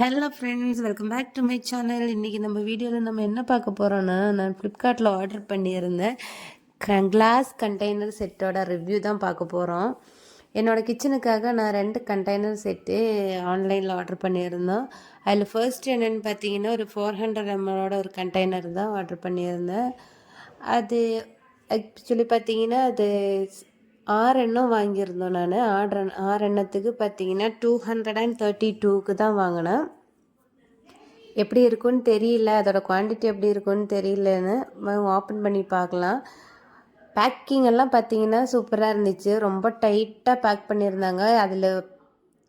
Hello friends welcome back to my channel இன்றைக்கி நம்ம வீடியோவில் நம்ம என்ன பார்க்க போகிறோன்னா நான் ஃப்ளிப்கார்ட்டில் ஆர்டர் பண்ணியிருந்தேன். கிளாஸ் கண்டெய்னர் செட்டோட ரிவ்யூ தான் பார்க்க போகிறோம் என்னோடய கிச்சனுக்காக நான் ரெண்டு கண்டெய்னர் செட்டு ஆன்லைனில் ஆர்டர் பண்ணியிருந்தோம். அதில் ஃபர்ஸ்ட் என்னென்னு பார்த்தீங்கன்னா ஒரு ஃபோர் ஹண்ட்ரட் எம்எலோட ஒரு கண்டெய்னர் தான் ஆர்டர் பண்ணியிருந்தேன். அது ஆக்சுவலி பார்த்தீங்கன்னா அது ஆறு எண்ணம் வாங்கியிருந்தோம் நான். ஆர்டர் ஆறு எண்ணத்துக்கு பார்த்தீங்கன்னா டூ ஹண்ட்ரட் அண்ட் தேர்ட்டி டூக்கு தான் வாங்கினேன். எப்படி இருக்குன்னு தெரியல. அதோடய குவான்டிட்டி எப்படி இருக்குன்னு தெரியலன்னு ஓப்பன் பண்ணி பார்க்கலாம். பேக்கிங் எல்லாம் பார்த்தீங்கன்னா சூப்பராக இருந்துச்சு. ரொம்ப டைட்டாக பேக் பண்ணியிருந்தாங்க. அதில்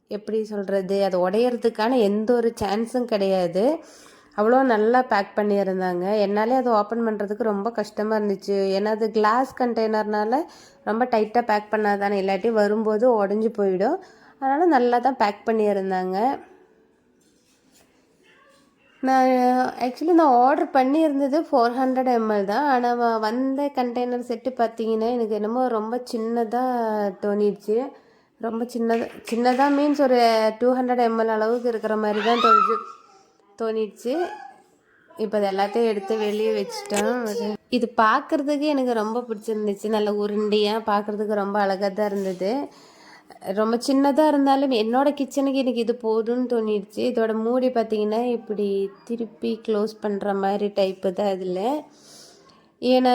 எப்படி சொல்கிறது அது உடையிறதுக்கான எந்த ஒரு சான்ஸும் கிடையாது. அவ்வளோ நல்லா பேக் பண்ணியிருந்தாங்க. என்னாலே அதை ஓப்பன் பண்ணுறதுக்கு ரொம்ப கஷ்டமாக இருந்துச்சு. ஏன்னா அது கிளாஸ் கண்டெய்னர்னால ரொம்ப டைட்டாக பேக் பண்ணாதானே? இல்லாட்டி வரும்போது உடஞ்சி போயிடும். அதனால் நல்லா தான் பேக் பண்ணியிருந்தாங்க. நான் ஆக்சுவலி நான் ஆர்டர் பண்ணியிருந்தது ஃபோர் ஹண்ட்ரட் எம்எல் தான். ஆனால் வந்த கண்டெய்னர் செட்டு பார்த்தீங்கன்னா எனக்கு என்னமோ ரொம்ப சின்னதாக தோணிடுச்சு. ரொம்ப சின்னதாக சின்னதாக மீன்ஸ் ஒரு டூ ஹண்ட்ரட் எம்எல் அளவுக்கு இருக்கிற மாதிரி தான் தோணுச்சு. தோணிடுச்சு. இப்போ அது எல்லாத்தையும் எடுத்து வெளியே வச்சுட்டேன் இது பார்க்குறதுக்கு எனக்கு ரொம்ப பிடிச்சிருந்துச்சு. நல்ல உருண்டையாக பார்க்குறதுக்கு ரொம்ப அழகாக தான் இருந்தது. ரொம்ப சின்னதாக இருந்தாலும் என்னோடய கிச்சனுக்கு எனக்கு இது போதும்னு தோணிடுச்சு. இதோட மூடி பார்த்திங்கன்னா இப்படி திருப்பி க்ளோஸ் பண்ணுற மாதிரி டைப்பு தான் இதில். ஏன்னா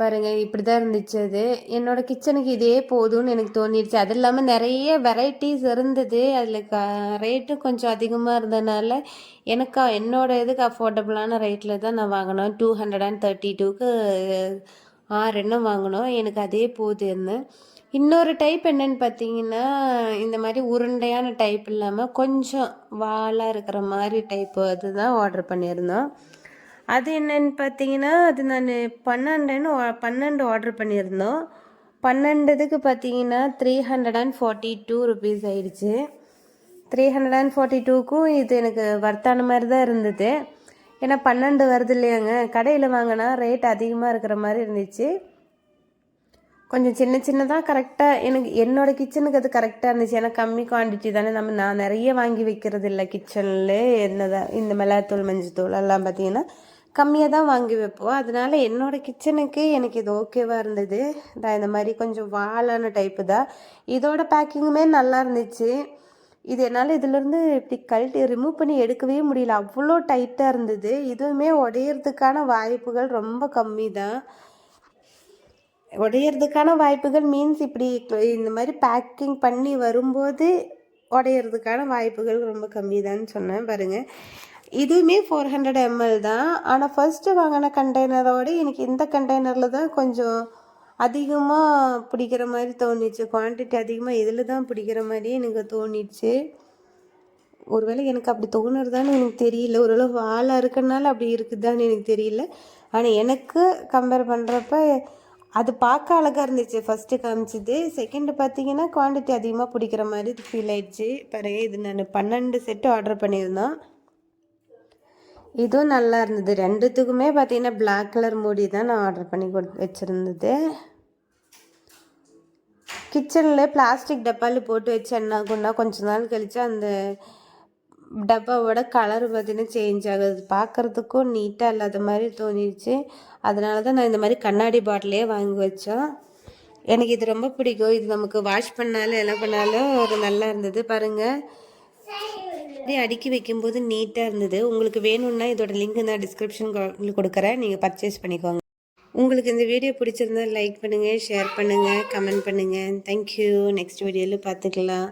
பாருங்கள் இப்படி தான் இருந்துச்சு அது. என்னோடய கிச்சனுக்கு இதே போதும்னு எனக்கு தோணிடுச்சு அது இல்லாமல் நிறைய வெரைட்டிஸ் இருந்தது. அதில் க ரேட்டும் கொஞ்சம் அதிகமாக இருந்ததுனால எனக்கு என்னோட இதுக்கு அஃபோர்டபுளான ரேட்டில் தான் நான் வாங்கினோம் டூ ஹண்ட்ரட் அண்ட் தேர்ட்டி டூக்கு ஆறு எண்ணம் வாங்கினோம். எனக்கு அதே போதுன்னு இன்னொரு டைப் என்னென்னு பார்த்தீங்கன்னா இந்த மாதிரி உருண்டையான டைப் இல்லாமல் கொஞ்சம் வாலாக இருக்கிற மாதிரி டைப் அதுதான் ஆர்டர் பண்ணியிருந்தோம். அது என்னன்னு பார்த்தீங்கன்னா அது நான் பன்னெண்டுன்னு பன்னெண்டு ஆர்டர் பண்ணியிருந்தோம். பன்னெண்டுக்கு பார்த்தீங்கன்னா three hundred and forty two rupees ஆயிடுச்சு. த்ரீ ஹண்ட்ரட் அண்ட் ஃபார்ட்டி டூக்கும் இது எனக்கு வர்த்தான மாதிரி தான் இருந்தது. ஏன்னா பன்னெண்டு வருது இல்லையாங்க. கடையில் வாங்கினா ரேட் அதிகமாக இருக்கிற மாதிரி இருந்துச்சு. கொஞ்சம் சின்ன சின்னதாக கரெக்டாக எனக்கு என்னோடய கிச்சனுக்கு அது கரெக்டாக இருந்துச்சு. ஏன்னா கம்மி குவான்டிட்டி தானே. நம்ம நான் நிறைய வாங்கி வைக்கிறது இல்லை கிச்சனில் என்னதான் இந்த மிளகாத்தூள் மஞ்சத்தூள் எல்லாம் பார்த்தீங்கன்னா கம்மியாக தான் வாங்கி வைப்போம். அதனால என்னோடய கிச்சனுக்கு எனக்கு இது ஓகேவாக இருந்தது. நான் இந்த மாதிரி கொஞ்சம் வாழான டைப்பு தான் இதோட பேக்கிங்குமே நல்லா இருந்துச்சு. இது என்னால் இதிலேருந்து இப்படி கழட்டி ரிமூவ் பண்ணி எடுக்கவே முடியல. அவ்வளோ டைட்டாக இருந்தது. இதுவுமே உடையிறதுக்கான வாய்ப்புகள் ரொம்ப கம்மி தான். உடையிறதுக்கான வாய்ப்புகள் மீன்ஸ் இப்படி இந்த மாதிரி பேக்கிங் பண்ணி வரும்போது உடையிறதுக்கான வாய்ப்புகள் ரொம்ப கம்மி தான் சொன்னேன் பாருங்கள் இதுவுமே ஃபோர் ஹண்ட்ரட் எம்எல் தான். ஆனால் ஃபஸ்ட்டு வாங்கின கண்டெய்னரோட எனக்கு இந்த கண்டெய்னரில் தான் கொஞ்சம் அதிகமாக பிடிக்கிற மாதிரி தோணிச்சு. குவான்டிட்டி அதிகமாக இதில் தான் பிடிக்கிற மாதிரி எனக்கு தோணிச்சு. ஒருவேளை எனக்கு அப்படி தோணுறதான்னு எனக்கு தெரியல. ஓரளவு ஆளாக இருக்கிறனால அப்படி இருக்குதான்னு எனக்கு தெரியல. ஆனால் எனக்கு கம்பேர் பண்ணுறப்ப அது பார்க்க அழகாக இருந்துச்சு. ஃபஸ்ட்டு காமிச்சிது. செகண்டு பார்த்தீங்கன்னா குவான்டிட்டி அதிகமாக பிடிக்கிற மாதிரி ஃபீல் ஆயிடுச்சு. பிறகு இது நான் பன்னெண்டு செட்டு ஆர்டர் பண்ணியிருந்தோம். இதுவும் நல்லா இருந்தது. ரெண்டுத்துக்குமே பார்த்தீங்கன்னா பிளாக் கலர் மூடி தான் நான் ஆர்டர் பண்ணி கொடு வச்சுருந்தது. கிச்சனில் பிளாஸ்டிக் டப்பாவில் போட்டு வச்சு என்ன கொண்டா கொஞ்ச நாள் கழித்து அந்த டப்பாவோட கலர் பார்த்தீங்கன்னா சேஞ்ச் ஆகுது. பார்க்குறதுக்கும் நீட்டாக இல்லாத மாதிரி தோணிடுச்சு அதனால தான் நான் இந்த மாதிரி கண்ணாடி பாட்டிலே வாங்கி வச்சோம். எனக்கு இது ரொம்ப பிடிக்கும். இது நமக்கு வாஷ் பண்ணாலும் என்ன பண்ணாலும் ஒரு நல்லா இருந்தது. பாருங்கள் இப்படி அடுக்கி வைக்கும்போது நீட்டாக இருந்தது. உங்களுக்கு வேணும்னா இதோட லிங்க் நான் டிஸ்கிரிப்ஷன் கொடுக்குறேன். நீங்கள் பர்ச்சேஸ் பண்ணிக்கோங்க. உங்களுக்கு இந்த வீடியோ பிடிச்சிருந்தா லைக் பண்ணுங்கள் ஷேர் பண்ணுங்கள் கமெண்ட் பண்ணுங்கள் தேங்க்யூ நெக்ஸ்ட் வீடியோவில் பார்த்துக்கலாம்.